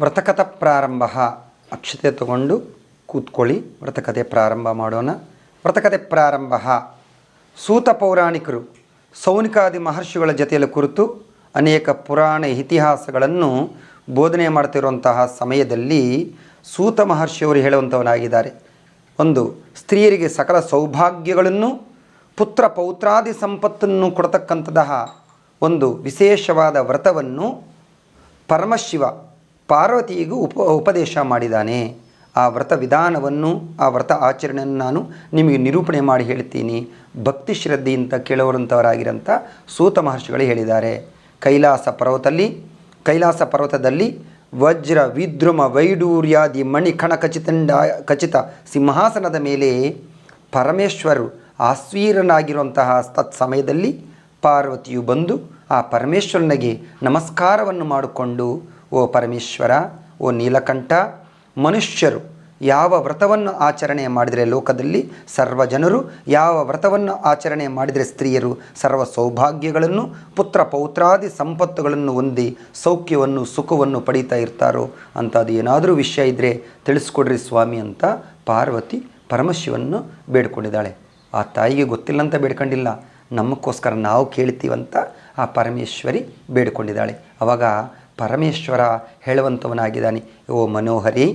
ವ್ರತಕಥ ಪ್ರಾರಂಭ. ಅಕ್ಷತೆ ತಗೊಂಡು ಕೂತ್ಕೊಳ್ಳಿ. ವ್ರತಕಥೆ ಪ್ರಾರಂಭ ಮಾಡೋಣ. ವ್ರತಕಥೆ ಪ್ರಾರಂಭ. ಸೂತ ಪೌರಾಣಿಕರು, ಸೌನಿಕಾದಿ ಮಹರ್ಷಿಗಳ ಜೊತೆಯಲ್ಲಿ ಕುರಿತು ಅನೇಕ ಪುರಾಣ ಇತಿಹಾಸಗಳನ್ನು ಬೋಧನೆ ಮಾಡ್ತಿರುವಂತಹ ಸಮಯದಲ್ಲಿ ಸೂತ ಮಹರ್ಷಿಯವರು ಹೇಳುವಂಥವನಾಗಿದ್ದಾರೆ. ಒಂದು, ಸ್ತ್ರೀಯರಿಗೆ ಸಕಲ ಸೌಭಾಗ್ಯಗಳನ್ನು, ಪುತ್ರ ಪೌತ್ರಾದಿ ಸಂಪತ್ತನ್ನು ಕೊಡತಕ್ಕಂತಹ ಒಂದು ವಿಶೇಷವಾದ ವ್ರತವನ್ನು ಪರಮಶಿವ ಪಾರ್ವತಿಗೂ ಉಪ, ಉಪದೇಶ ಮಾಡಿದ್ದಾನೆ ಆ ವ್ರತ ವಿಧಾನವನ್ನು, ಆ ವ್ರತ ಆಚರಣೆಯನ್ನು ನಾನು ನಿಮಗೆ ನಿರೂಪಣೆ ಮಾಡಿ ಹೇಳ್ತೀನಿ. ಭಕ್ತಿ ಶ್ರದ್ಧೆಯಿಂದ ಕೇಳುವಂಥವರಾಗಿರೋಂಥ ಸೂತ ಮಹರ್ಷಿಗಳು ಹೇಳಿದ್ದಾರೆ. ಕೈಲಾಸ ಪರ್ವತದಲ್ಲಿ ಕೈಲಾಸ ಪರ್ವತದಲ್ಲಿ ವಜ್ರ, ವಿದ್ರುಮ, ವೈಡೂರ್ಯಾದಿ, ಮಣಿ ಕಣ ಖಚಿತಂಡ ಖಚಿತ ಸಿಂಹಾಸನದ ಮೇಲೆ ಪರಮೇಶ್ವರು ಆಸ್ವೀರನಾಗಿರುವಂತಹ ತತ್ ಸಮಯದಲ್ಲಿ ಪಾರ್ವತಿಯು ಬಂದು ಆ ಪರಮೇಶ್ವರನಿಗೆ ನಮಸ್ಕಾರವನ್ನು ಮಾಡಿಕೊಂಡು ಓ ಪರಮೇಶ್ವರ, ಓ ನೀಲಕಂಠ, ಮನುಷ್ಯರು, ಯಾವ ವ್ರತವನ್ನು ಆಚರಣೆ ಮಾಡಿದರೆ ಲೋಕದಲ್ಲಿ ಸರ್ವ ಜನರು ಯಾವ ವ್ರತವನ್ನು ಆಚರಣೆ ಮಾಡಿದರೆ ಸ್ತ್ರೀಯರು, ಸರ್ವ ಸೌಭಾಗ್ಯಗಳನ್ನು, ಪುತ್ರ ಪೌತ್ರಾದಿ ಸಂಪತ್ತುಗಳನ್ನು ಹೊಂದಿ ಸೌಖ್ಯವನ್ನು, ಸುಖವನ್ನು ಪಡೀತಾ ಇರ್ತಾರೋ ಅಂಥದ್ದು ಏನಾದರೂ ವಿಷಯ ಇದ್ದರೆ ತಿಳಿಸ್ಕೊಡ್ರಿ ಸ್ವಾಮಿ ಅಂತ ಪಾರ್ವತಿ ಪರಮಶಿವನ್ನು ಬೇಡ್ಕೊಂಡಿದ್ದಾಳೆ. ಆ ತಾಯಿಗೆ ಗೊತ್ತಿಲ್ಲ ಅಂತ ಬೇಡ್ಕೊಂಡಿಲ್ಲ. ನಮಗೋಸ್ಕರ ನಾವು ಕೇಳ್ತೀವಂತ ಆ ಪರಮೇಶ್ವರಿ ಬೇಡ್ಕೊಂಡಿದ್ದಾಳೆ. ಅವಾಗ ಪರಮೇಶ್ವರ ಹೇಳುವಂಥವನಾಗಿದ್ದಾನೆ ಓ ಮನೋಹರಿ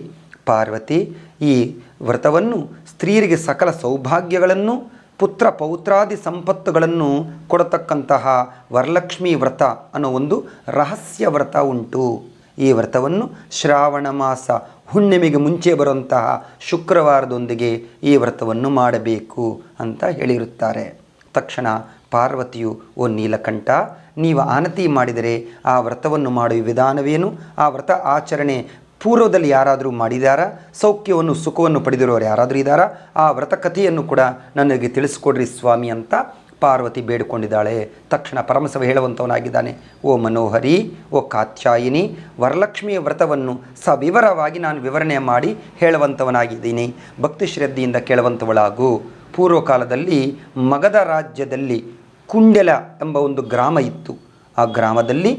ಪಾರ್ವತಿ, ಈ ವ್ರತವನ್ನು ಸ್ತ್ರೀಯರಿಗೆ ಸಕಲ ಸೌಭಾಗ್ಯಗಳನ್ನು, ಪುತ್ರ ಪೌತ್ರಾದಿ ಸಂಪತ್ತುಗಳನ್ನು ಕೊಡತಕ್ಕಂತಹ ವರಲಕ್ಷ್ಮಿ ವ್ರತ ಅನ್ನೋ ಒಂದು ರಹಸ್ಯ ವ್ರತ ಉಂಟು. ಈ ವ್ರತವನ್ನು ಶ್ರಾವಣ ಮಾಸ ಹುಣ್ಣಿಮೆಗೆ ಮುಂಚೆ ಬರುವಂತಹ ಶುಕ್ರವಾರದೊಂದಿಗೆ ಈ ವ್ರತವನ್ನು ಮಾಡಬೇಕು ಅಂತ ಹೇಳಿರುತ್ತಾರೆ. ತಕ್ಷಣ ಪಾರ್ವತಿಯು, ಓ ನೀಲಕಂಠ, ನೀವು ಆನತಿ ಮಾಡಿದರೆ ಆ ವ್ರತವನ್ನು ಮಾಡುವ ವಿಧಾನವೇನು? ಆ ವ್ರತ ಆಚರಣೆ ಪೂರ್ವದಲ್ಲಿ ಯಾರಾದರೂ ಮಾಡಿದಾರಾ ಸೌಖ್ಯವನ್ನು, ಸುಖವನ್ನು ಪಡೆದಿರೋರು ಯಾರಾದರೂ ಇದ್ದಾರಾ? ಆ ವ್ರತ ಕಥೆಯನ್ನು ಕೂಡ ನನಗೆ ತಿಳಿಸ್ಕೊಡ್ರಿ ಸ್ವಾಮಿ ಅಂತ ಪಾರ್ವತಿ ಬೇಡಿಕೊಂಡಿದ್ದಾಳೆ. ತಕ್ಷಣ ಪರಮಸಭೆ ಹೇಳುವಂಥವನಾಗಿದ್ದಾನೆ ಓ ಮನೋಹರಿ, ಓ ಕಾತ್ಯಾಯಿನಿ, ವರಲಕ್ಷ್ಮಿಯ ವ್ರತವನ್ನು ಸವಿವರವಾಗಿ ನಾನು ವಿವರಣೆ ಮಾಡಿ ಹೇಳುವಂಥವನಾಗಿದ್ದೀನಿ ಭಕ್ತಿ ಶ್ರದ್ಧೆಯಿಂದ ಕೇಳುವಂಥವಳಾಗು ಪೂರ್ವಕಾಲದಲ್ಲಿ ಮಗಧ ರಾಜ್ಯದಲ್ಲಿ ಕುಂಡೆಲ ಎಂಬ ಒಂದು ಗ್ರಾಮ ಇತ್ತು. ಆ ಗ್ರಾಮದಲ್ಲಿ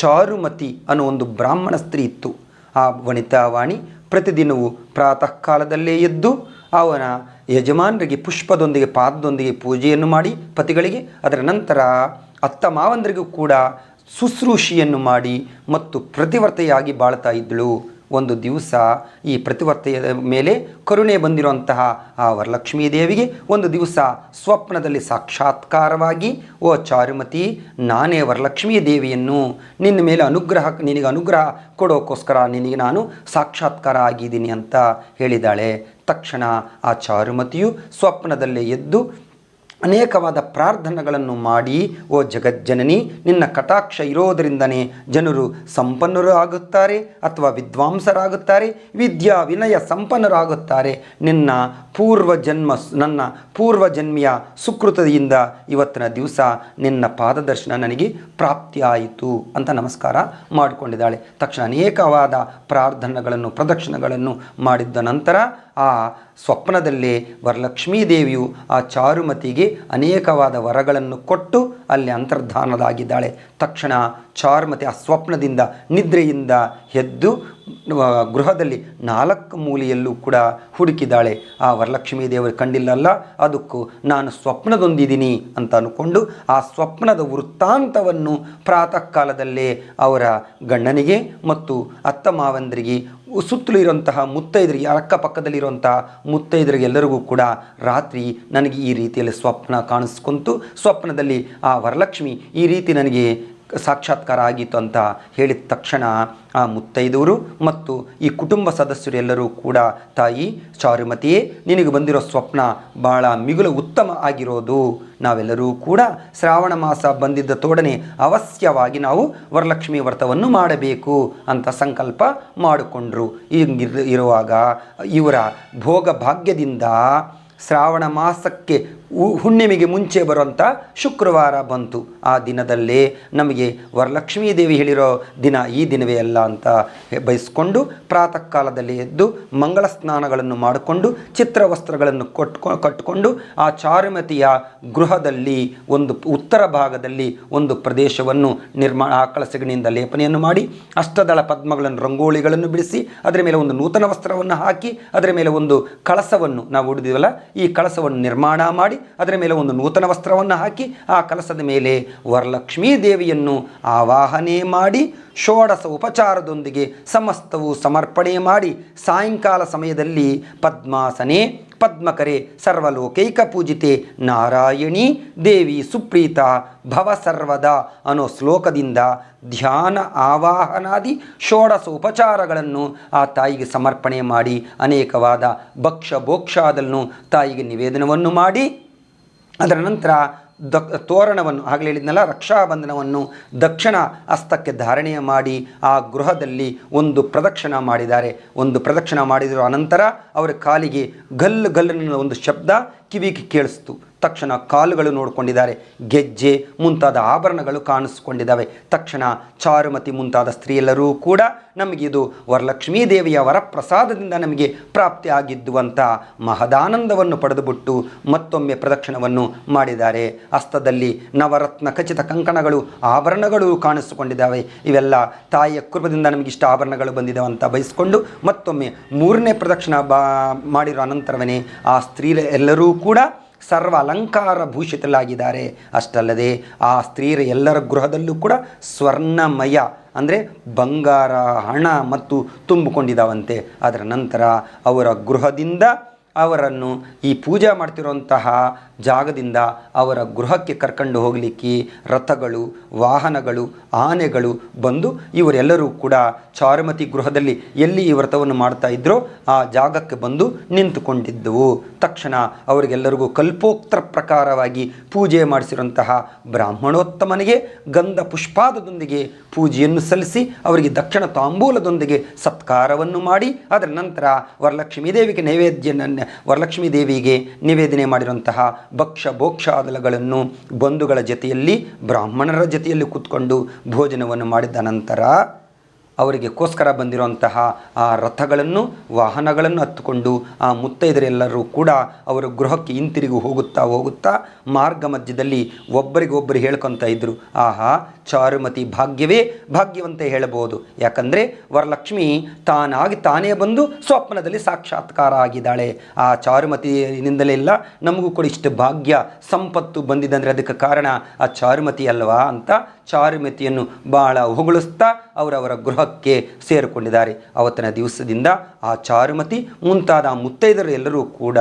ಚಾರುಮತಿ ಅನ್ನೋ ಒಂದು ಬ್ರಾಹ್ಮಣ ಸ್ತ್ರೀ ಇತ್ತು. ಆ ವನಿತಾವಾಣಿ ಪ್ರತಿದಿನವೂ ಪ್ರಾತಃ ಕಾಲದಲ್ಲೇ ಎದ್ದು ಅವನ ಯಜಮಾನರಿಗೆ ಪುಷ್ಪದೊಂದಿಗೆ, ಪಾದದೊಂದಿಗೆ ಪೂಜೆಯನ್ನು ಮಾಡಿ, ಪತಿಗಳಿಗೆ, ಅದರ ನಂತರ ಅತ್ತ ಮಾವಂದರಿಗೂ ಕೂಡ ಶುಶ್ರೂಷಿಯನ್ನು ಮಾಡಿ ಮತ್ತು ಪ್ರತಿವರ್ತೆಯಾಗಿ ಬಾಳ್ತಾ ಇದ್ದಳು. ಒಂದು ದಿವಸ ಈ ಪ್ರತಿವರ್ತೆಯ ಮೇಲೆ ಕರುಣೆ ಬಂದಿರುವಂತಹ ಆ ವರಲಕ್ಷ್ಮೀ ದೇವಿಗೆ ಒಂದು ದಿವಸ ಸ್ವಪ್ನದಲ್ಲಿ ಸಾಕ್ಷಾತ್ಕಾರವಾಗಿ, ಓ ಚಾರುಮತಿ, ನಾನೇ ವರಲಕ್ಷ್ಮೀ ದೇವಿಯನ್ನು. ನಿನ್ನ ಮೇಲೆ ಅನುಗ್ರಹ, ನಿನಗೆ ಅನುಗ್ರಹ ಕೊಡೋಕ್ಕೋಸ್ಕರ ನಿನಗೆ ನಾನು ಸಾಕ್ಷಾತ್ಕಾರ ಆಗಿದ್ದೀನಿ ಅಂತ ಹೇಳಿದಾಳೆ ತಕ್ಷಣ ಆ ಚಾರುಮತಿಯು ಸ್ವಪ್ನದಲ್ಲೇ ಎದ್ದು ಅನೇಕವಾದ ಪ್ರಾರ್ಥನೆಗಳನ್ನು ಮಾಡಿ, ಓ ಜಗಜ್ಜನನಿ, ನಿನ್ನ ಕಟಾಕ್ಷ ಇರೋದರಿಂದನೇ ಜನರು ಸಂಪನ್ನರು ಆಗುತ್ತಾರೆ ಅಥವಾ ವಿದ್ವಾಂಸರಾಗುತ್ತಾರೆ ವಿದ್ಯಾ ವಿನಯ ಸಂಪನ್ನರಾಗುತ್ತಾರೆ. ನಿನ್ನ ಪೂರ್ವ ಜನ್ಮ ನನ್ನ ಪೂರ್ವ ಜನ್ಮಿಯ ಸುಕೃತದಿಂದ ಇವತ್ತಿನ ದಿವಸ ನಿನ್ನ ಪಾದದರ್ಶನ ನನಗೆ ಪ್ರಾಪ್ತಿಯಾಯಿತು ಅಂತ ನಮಸ್ಕಾರ ಮಾಡಿಕೊಂಡಿದ್ದಾಳೆ. ತಕ್ಷಣ ಅನೇಕವಾದ ಪ್ರಾರ್ಥನೆಗಳನ್ನು, ಪ್ರದಕ್ಷಿಣಗಳನ್ನು ಮಾಡಿದ್ದ ನಂತರ ಆ ಸ್ವಪ್ನದಲ್ಲೇ ವರಲಕ್ಷ್ಮೀ ದೇವಿಯು ಆ ಚಾರುಮತಿಗೆ ಅನೇಕವಾದ ವರಗಳನ್ನು ಕೊಟ್ಟು ಅಲ್ಲಿ ಅಂತರ್ಧಾನದಾಗಿದ್ದಾಳೆ. ತಕ್ಷಣ ಚಾರುಮತಿ ಆ ಸ್ವಪ್ನದಿಂದ, ನಿದ್ರೆಯಿಂದ ಎದ್ದು ಗೃಹದಲ್ಲಿ ನಾಲ್ಕು ಮೂಲೆಯಲ್ಲೂ ಕೂಡ ಹುಡುಕಿದ್ದಾಳೆ. ಆ ವರಲಕ್ಷ್ಮೀ ದೇವರು ಕಂಡಿಲ್ಲಲ್ಲ, ಅದಕ್ಕೂ ನಾನು ಸ್ವಪ್ನದೊಂದಿದ್ದೀನಿ ಅಂತ ಅಂದ್ಕೊಂಡು ಆ ಸ್ವಪ್ನದ ವೃತ್ತಾಂತವನ್ನು ಪ್ರಾತಃ ಕಾಲದಲ್ಲೇ ಅವರ ಗಂಡನಿಗೆ ಮತ್ತು ಅತ್ತ ಮಾವಂದರಿಗೆ ಸುತ್ತಲೂ ಇರುವಂತಹ ಮುತ್ತೈದರಿಗೆ ಅಕ್ಕಪಕ್ಕದಲ್ಲಿರುವಂತಹ ಮುತ್ತೈದರಿಗೆಲ್ಲರಿಗೂ ಕೂಡ ರಾತ್ರಿ ನನಗೆ ಈ ರೀತಿಯಲ್ಲಿ ಸ್ವಪ್ನ ಕಾಣಿಸ್ಕೊಂತು. ಸ್ವಪ್ನದಲ್ಲಿ ಆ ವರಲಕ್ಷ್ಮಿ ಈ ರೀತಿ ನನಗೆ ಸಾಕ್ಷಾತ್ಕಾರ ಆಗಿತ್ತು ಅಂತ ಹೇಳಿದ ತಕ್ಷಣ ಆ ಮುತ್ತೈದವರು ಮತ್ತು ಈ ಕುಟುಂಬ ಸದಸ್ಯರು ಎಲ್ಲರೂ ಕೂಡ, ತಾಯಿ, ಚಾರುಮತಿಯೇ, ನಿನಗೆ ಬಂದಿರೋ ಸ್ವಪ್ನ ಭಾಳ ಮಿಗುಲು ಉತ್ತಮ ಆಗಿರೋದು. ನಾವೆಲ್ಲರೂ ಕೂಡ ಶ್ರಾವಣ ಮಾಸ ಬಂದಿದ್ದ ತೋಡನೆ ಅವಶ್ಯವಾಗಿ ನಾವು ವರಲಕ್ಷ್ಮಿ ವ್ರತವನ್ನು ಮಾಡಬೇಕು ಅಂತ ಸಂಕಲ್ಪ ಮಾಡಿಕೊಂಡ್ರು. ಈಗ ಇರುವಾಗ ಇವರ ಭೋಗ ಭಾಗ್ಯದಿಂದ ಶ್ರಾವಣ ಮಾಸಕ್ಕೆ ಹುಣ್ಣಿಮೆಗೆ ಮುಂಚೆ ಬರುವಂಥ ಶುಕ್ರವಾರ ಬಂತು. ಆ ದಿನದಲ್ಲೇ ನಮಗೆ ವರಲಕ್ಷ್ಮೀ ದೇವಿ ಹೇಳಿರೋ ದಿನ ಈ ದಿನವೇ ಅಲ್ಲ ಅಂತ ಬಯಸ್ಕೊಂಡು ಪ್ರಾತಃ ಕಾಲದಲ್ಲಿ ಎದ್ದು ಮಂಗಳ ಸ್ನಾನಗಳನ್ನು ಮಾಡಿಕೊಂಡು ಚಿತ್ರವಸ್ತ್ರಗಳನ್ನು ಕೊಟ್ಕೊ ಕಟ್ಟಿಕೊಂಡು ಆ ಚಾರುಮತಿಯ ಗೃಹದಲ್ಲಿ ಒಂದು ಉತ್ತರ ಭಾಗದಲ್ಲಿ ಒಂದು ಪ್ರದೇಶವನ್ನು ನಿರ್ಮಾಣ ಆಕಳ ಸೆಗಣಿಯಿಂದ ಲೇಪನೆಯನ್ನು ಮಾಡಿ ಅಷ್ಟದಳ ಪದ್ಮಗಳನ್ನು ರಂಗೋಳಿಗಳನ್ನು ಬಿಡಿಸಿ ಅದರ ಮೇಲೆ ಒಂದು ನೂತನ ವಸ್ತ್ರವನ್ನು ಹಾಕಿ ಅದರ ಮೇಲೆ ಒಂದು ಕಳಸವನ್ನು ನಾವು ಉಡಿದೀವಲ್ಲ ಈ ಕಳಸವನ್ನು ನಿರ್ಮಾಣ ಮಾಡಿ ಅದರ ಮೇಲೆ ಒಂದು ನೂತನ ವಸ್ತ್ರವನ್ನು ಹಾಕಿ ಆ ಕಲಸದ ಮೇಲೆ ವರಲಕ್ಷ್ಮೀ ದೇವಿಯನ್ನು ಆವಾಹನೆ ಮಾಡಿ ಷೋಡಶ ಉಪಚಾರದೊಂದಿಗೆ ಸಮಸ್ತವು ಸಮರ್ಪಣೆ ಮಾಡಿ ಸಾಯಂಕಾಲ ಸಮಯದಲ್ಲಿ ಪದ್ಮಾಸನೆ, ಪದ್ಮಕರೆ, ಸರ್ವಲೋಕೈಕ ಪೂಜಿತೆ, ನಾರಾಯಣಿ, ದೇವಿ ಸುಪ್ರೀತ, ಭವ ಸರ್ವದ ಅನ್ನೋ ಶ್ಲೋಕದಿಂದ ಧ್ಯಾನ ಆವಾಹನಾದಿ ಷೋಡಶ ಉಪಚಾರಗಳನ್ನು ಆ ತಾಯಿಗೆ ಸಮರ್ಪಣೆ ಮಾಡಿ ಅನೇಕವಾದ ಭಕ್ಷ ಭೋಕ್ಷಾದನ್ನು ತಾಯಿಗೆ ನಿವೇದನವನ್ನು ಮಾಡಿ ಅದರ ನಂತರ ದ ತೋರಣವನ್ನು ಆಗಲೇ ಹೇಳಿದ್ನಲ್ಲ ರಕ್ಷಾಬಂಧನವನ್ನು ದಕ್ಷಿಣ ಹಸ್ತಕ್ಕೆ ಧಾರಣೆಯ ಮಾಡಿ, ಆ ಗೃಹದಲ್ಲಿ ಒಂದು ಪ್ರದಕ್ಷಿಣ ಮಾಡಿದ್ದಾರೆ. ಒಂದು ಪ್ರದಕ್ಷಿಣ ಮಾಡಿದರು ಅನಂತರ ಅವರ ಕಾಲಿಗೆ ಗಲ್ಲು ಗಲ್ಲಿನ ಒಂದು ಶಬ್ದ ಕಿವಿಗೆ ಕೇಳಿಸ್ತು. ತಕ್ಷಣ ಕಾಲುಗಳು ನೋಡಿಕೊಂಡಿದ್ದಾರೆ. ಗೆಜ್ಜೆ, ಮುಂತಾದ ಆಭರಣಗಳು ಕಾಣಿಸ್ಕೊಂಡಿದ್ದಾವೆ. ತಕ್ಷಣ ಚಾರುಮತಿ ಮುಂತಾದ ಸ್ತ್ರೀಯೆಲ್ಲರೂ ಕೂಡ ನಮಗಿದು ವರಲಕ್ಷ್ಮೀ ದೇವಿಯ ವರಪ್ರಸಾದದಿಂದ ನಮಗೆ ಪ್ರಾಪ್ತಿ ಆಗಿದ್ದುವಂಥ ಮಹದಾನಂದವನ್ನು ಪಡೆದುಬಿಟ್ಟು ಮತ್ತೊಮ್ಮೆ ಪ್ರದಕ್ಷಿಣವನ್ನು ಮಾಡಿದ್ದಾರೆ. ಹಸ್ತದಲ್ಲಿ ನವರತ್ನ ಖಚಿತ ಕಂಕಣಗಳು, ಆಭರಣಗಳು ಕಾಣಿಸಿಕೊಂಡಿದ್ದಾವೆ. ಇವೆಲ್ಲ ತಾಯಿಯ ಕೃಪದಿಂದ ನಮಗಿಷ್ಟ ಆಭರಣಗಳು ಬಂದಿದ್ದಾವೆ ಅಂತ ಬಯಸ್ಕೊಂಡು ಮತ್ತೊಮ್ಮೆ ಮೂರನೇ ಪ್ರದಕ್ಷಿಣ ಬಾ, ಮಾಡಿರೋ ಅನಂತರವೇ ಆ ಸ್ತ್ರೀ ಎಲ್ಲರೂ ಕೂಡ ಸರ್ವ ಅಲಂಕಾರ ಭೂಷಿತಲಾಗಿದ್ದಾರೆ ಅಷ್ಟಲ್ಲದೆ ಆ ಸ್ತ್ರೀಯರ ಎಲ್ಲರ ಗೃಹದಲ್ಲೂ ಕೂಡ ಸ್ವರ್ಣಮಯ, ಅಂದರೆ ಬಂಗಾರ, ಹಣ ಮತ್ತು ತುಂಬಿಕೊಂಡಿದ್ದಾವಂತೆ ಅದರ ನಂತರ ಅವರ ಗೃಹದಿಂದ ಅವರನ್ನು ಈ ಪೂಜೆ ಮಾಡ್ತಿರುವಂತಹ ಜಾಗದಿಂದ ಅವರ ಗೃಹಕ್ಕೆ ಕರ್ಕೊಂಡು ಹೋಗಲಿಕ್ಕೆ ರಥಗಳು, ವಾಹನಗಳು, ಆನೆಗಳು ಬಂದು ಇವರೆಲ್ಲರೂ ಕೂಡ ಚಾರುಮತಿ ಗೃಹದಲ್ಲಿ ಎಲ್ಲಿ ಈ ವ್ರತವನ್ನು ಮಾಡ್ತಾ ಇದ್ರೋ ಆ ಜಾಗಕ್ಕೆ ಬಂದು ನಿಂತುಕೊಂಡಿದ್ದವು. ತಕ್ಷಣ ಅವರಿಗೆಲ್ಲರಿಗೂ ಕಲ್ಪೋಕ್ತರ ಪ್ರಕಾರವಾಗಿ ಪೂಜೆ ಮಾಡಿಸಿರುವಂತಹ ಬ್ರಾಹ್ಮಣೋತ್ತಮನಿಗೆ ಗಂಧ ಪುಷ್ಪಾದದೊಂದಿಗೆ ಪೂಜೆಯನ್ನು ಸಲ್ಲಿಸಿ ಅವರಿಗೆ ದಕ್ಷಿಣ ತಾಂಬೂಲದೊಂದಿಗೆ ಸತ್ಕಾರವನ್ನು ಮಾಡಿ, ಅದರ ನಂತರ ವರಲಕ್ಷ್ಮೀ ದೇವಿಗೆ ನೈವೇದ್ಯ ವರಲಕ್ಷ್ಮೀ ದೇವಿಗೆ ನಿವೇದನೆ ಮಾಡಿರುವಂತಹ ಭಕ್ಷ ಭೋಕ್ಷಾದಲಗಳನ್ನು ಬಂಧುಗಳ ಜೊತೆಯಲ್ಲಿ ಬ್ರಾಹ್ಮಣರ ಜೊತೆಯಲ್ಲಿ ಕೂತ್ಕೊಂಡು ಭೋಜನವನ್ನು ಮಾಡಿದ ನಂತರ ಅವರಿಗೆಗೋಸ್ಕರ ಬಂದಿರುವಂತಹ ಆ ರಥಗಳನ್ನು, ವಾಹನಗಳನ್ನು ಹತ್ತುಕೊಂಡು ಆ ಮುತ್ತೈದರೆಲ್ಲರೂ ಕೂಡ ಅವರ ಗೃಹಕ್ಕೆ ಹಿಂತಿರುಗಿ ಹೋಗುತ್ತಾ ಹೋಗುತ್ತಾ ಮಾರ್ಗ ಮಧ್ಯದಲ್ಲಿ ಒಬ್ಬರಿಗೊಬ್ಬರು ಹೇಳ್ಕೊತ ಇದ್ದರು ಆಹಾ, ಚಾರುಮತಿ ಭಾಗ್ಯವೇ ಭಾಗ್ಯವಂತೆ ಹೇಳಬಹುದು ಯಾಕಂದರೆ ವರಲಕ್ಷ್ಮಿ ತಾನಾಗಿ ತಾನೇ ಬಂದು ಸ್ವಪ್ನದಲ್ಲಿ ಸಾಕ್ಷಾತ್ಕಾರ ಆಗಿದ್ದಾಳೆ. ಆ ಚಾರುಮತಿಯಿಂದಲೇ ಇಲ್ಲ, ನಮಗೂ ಕೂಡ ಇಷ್ಟು ಭಾಗ್ಯ, ಸಂಪತ್ತು ಬಂದಿದೆ ಅಂದರೆ ಅದಕ್ಕೆ ಕಾರಣ ಆ ಚಾರುಮತಿ ಅಲ್ವಾ ಅಂತ ಚಾರುಮತಿಯನ್ನು ಬಹಳ ಹೊಗಳಿಸ್ತಾ ಅವರವರ ಗೃಹಕ್ಕೆ ಸೇರಿಕೊಂಡಿದ್ದಾರೆ. ಅವತ್ತಿನ ದಿವಸದಿಂದ ಆ ಚಾರುಮತಿ ಮುಂತಾದ ಮುತ್ತೈದರು ಎಲ್ಲರೂ ಕೂಡ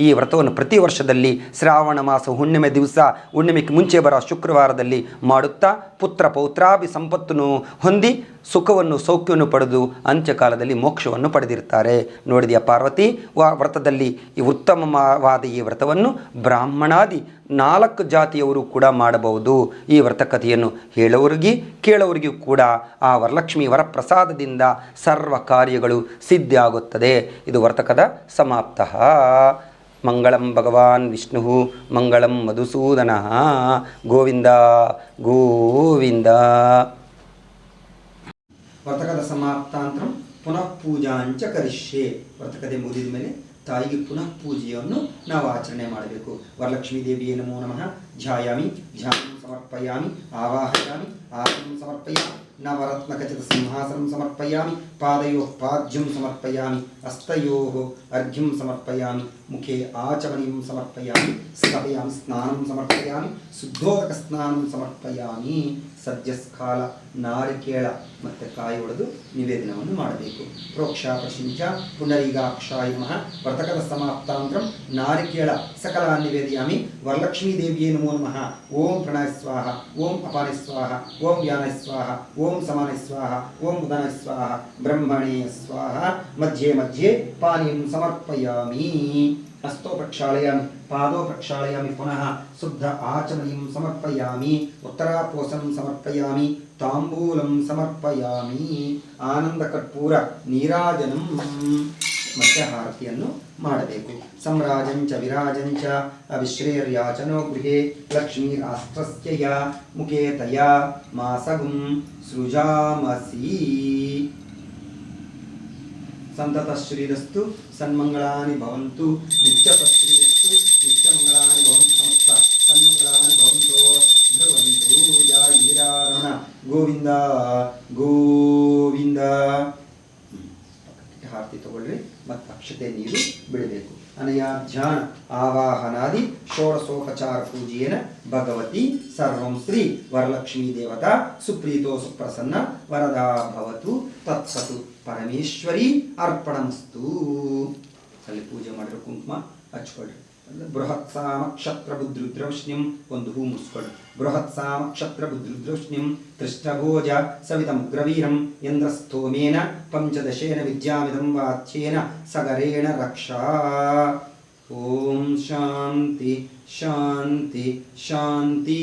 ಈ ವ್ರತವನ್ನು ಪ್ರತಿ ವರ್ಷದಲ್ಲಿ ಶ್ರಾವಣ ಮಾಸ ಹುಣ್ಣಿಮೆ ದಿವಸ, ಹುಣ್ಣಿಮೆಗೆ ಮುಂಚೆ ಬರೋ ಶುಕ್ರವಾರದಲ್ಲಿ ಮಾಡುತ್ತಾ ಪುತ್ರ ಪೌತ್ರಾಭಿ ಸಂಪತ್ತನ್ನು ಹೊಂದಿ ಸುಖವನ್ನು, ಸೌಖ್ಯವನ್ನು ಪಡೆದು ಅಂತ್ಯಕಾಲದಲ್ಲಿ ಮೋಕ್ಷವನ್ನು ಪಡೆದಿರ್ತಾರೆ ನೋಡಿದೆಯ ಪಾರ್ವತಿ? ವ್ರತದಲ್ಲಿ ಈ ಉತ್ತಮವಾದ ಈ ವ್ರತವನ್ನು ಬ್ರಾಹ್ಮಣಾದಿ ನಾಲ್ಕು ಜಾತಿಯವರು ಕೂಡ ಮಾಡಬಹುದು. ಈ ವ್ರತಕಥೆಯನ್ನು ಹೇಳೋರಿಗೆ ಕೇಳೋರಿಗೂ ಕೂಡ ಆ ವರಲಕ್ಷ್ಮಿ ವರಪ್ರಸಾದದಿಂದ ಸರ್ವ ಕಾರ್ಯಗಳು ಸಿದ್ಧಿಯಾಗುತ್ತದೆ. ಇದು ವರ್ತಕದ ಸಮಾಪ್ತ. ಮಂಗಳಂ ಭಗವಾನ್ ವಿಷ್ಣು ಮಂಗಳಂ ಮಧುಸೂದನ, ಗೋವಿಂದ ಗೋವಿಂದ. ವರ್ತಕದ ಸಮಾಪ್ತಾಂತರ ಪುನಃ ಪೂಜಾಂಚ ಕರಿಷ್ಯೆ. ವರ್ತಕದೆ ಮುಗಿದ ಮೇಲೆ ತಾಯಿಗೆ ಪುನಃ ಪೂಜೆಯನ್ನು ನಾವು ಆಚರಣೆ ಮಾಡಬೇಕು. ವರಲಕ್ಷ್ಮೀ ದೇವಿಯೇ ನಮೋ ನಮಃ. ಧ್ಯಾಯಾಮಿ, ಧ್ಯಾನ ಸಮರ್ಪಯಾಮಿ, ಆವಾಹಯಾಮಿ ಆಸನಂ ಸಮರ್ಪಯಾಮಿ. నవరత్నఖచిత సింహాసనం సమర్పయామి పాదయో పాద్యం సమర్పయామి అస్తయో అర్ఘ్యం సమర్పయామి ముఖే ఆచమనీయం సమర్పయామి స్థాపయామి స్నానం సమర్పయామి శుద్ధోదక స్నానం సమర్పయామి ಸದ್ಯಸ್ಕಾಲ ನಾರಿಕೇಳ ಮತ್ತು ಕಾಯಿ ಒಡೆದು ನಿವೇದನವನ್ನು ಮಾಡಬೇಕು. ಪ್ರೋಕ್ಷ ಪ್ರಶಿಂಚ ಪುನರೀಗಾಕ್ಷಾಯ ನಮಃ ವ್ರತಕದ ಸಮಾಪ್ತಾಂತರಂ ನಾರಿಕೇಳ ಸಕಲ ನಿವೇದಯಾಮಿ ವರಲಕ್ಷ್ಮೀ ದೇವಿಯೇ ನಮೋ ನಮಃ. ಓಂ ಪ್ರಣಯ ಸ್ವಾಹ, ಓಂ ಅಪಾನ ಸ್ವಾಹ, ಓಂ ವ್ಯಾನ ಸ್ವಾಹ, ಓಂ ಸಮಾನ ಸ್ವಾಹ, ಓಂ ಉದನ ಸ್ವಾಹ, ಬ್ರಹ್ಮಣೇ ಸ್ವಾಹ. ಮಧ್ಯೆ ಮಧ್ಯೆ ಪಾನೀಯಂ ಸಮರ್ಪಯಾಮಿ. ಹಸ್ತೋ ಪ್ರಕ್ಷಾಳಯಾಮಿ ಪಾದೋ ಪ್ರಕ್ಷಾಳಯಾಮಿ ಪುನಃ ಶುದ್ಧ ಆಚಮನೀಯಂ ಸಮರ್ಪಯಾಮಿ ಉತ್ತರಾಪೋಸಂ ಸಮರ್ಪಯಾಮಿ ತಾಂಬೂಲಂ ಸಮರ್ಪಯಾಮಿ ಆನಂದಕರ್ಪೂರ ನೀರಾಜನಂ ಮತ್ತೆ ಹಾರತಿಯನ್ನು ಮಾಡಬೇಕು ಸಂರಾಜಂಚ ವಿರಾಜಂಚ ಅವಿಶ್ರೇರ್ಯಾಚನೋ ಗೃಹೇ ಲಕ್ಷ್ಮೀರಾಸ್ತ್ರಸ್ಯ ಮುಖೇ ತಯಾ ಮಾಸಗುಂ ಸೃಜಾಮಸಿ ಸಂತತಶ್ರೀರಸ್ತು, ಸನ್ಮಂಗಳಾನಿ ಭವಂತು ನಿತ್ಯತಶ್ರೀರಸ್ತು ನಿತ್ಯಮಂಗಳಾನಿ ಭವಂತು ಸಮಸ್ತ, ಸನ್ಮಂಗಳಾನಿ ಭವಂತೋ ಧ್ರುವಂತು ಜಾಯಿರಾರಣ ಗೋವಿಂದ ಗೋವಿಂದ. ಹಾರ್ತಿ ಮತ್ತು ಅಕ್ಷತೆ ನೀರು ಬಿಡಬೇಕು. ಅನಯಾಧ್ಯಾನ ಆವಾಹನಾದಿ ಷೋಡಶೋಪಚಾರ ಪೂಜೆಯನ ಭಗವತಿ ಸರ್ವಂ ಶ್ರೀ ವರಲಕ್ಷ್ಮೀ ದೇವತಾ ಸುಪ್ರೀತೋ ಸುಪ್ರಸನ್ನ ವರದಾ ಭವತು. ತತ್ಸತು ಪರಮೇಶ್ವರಿ ಅರ್ಪಣಮಸ್ತು. ಅಲ್ಲಿ ಪೂಜೆ ಮಾಡಿರೋ ಕುಂಕುಮ ಹಚ್ಕೊಳ್ರಿ. ಬೃಹತ್ ಸಾಮಕ್ಷತ್ರ ಬುದ್ರುದ್ರವಷ್ಣಿಂ ಒಂದು ಹೂ ಮುಗಿಸ್ಕೊಳ್ಳಿ ಬೃಹತ್ ಸಾಮಕ್ಷತ್ರ ಬುದ್ರುದ್ರವಷ್ಣಿಂ ಕೃಷ್ಣಭೋಜ ಸವಿತಮುಗ್ರವೀರಂ ಇಂದ್ರಸ್ಥೋಮೇನ ಪಂಚದಶೇನ ವಿದ್ಯಾಮಿದಂ ವಾಚ್ಯೇನ ಸಗರೇಣ ರಕ್ಷಾ ಓಂ ಶಾಂತಿ ಶಾಂತಿ ಶಾಂತಿ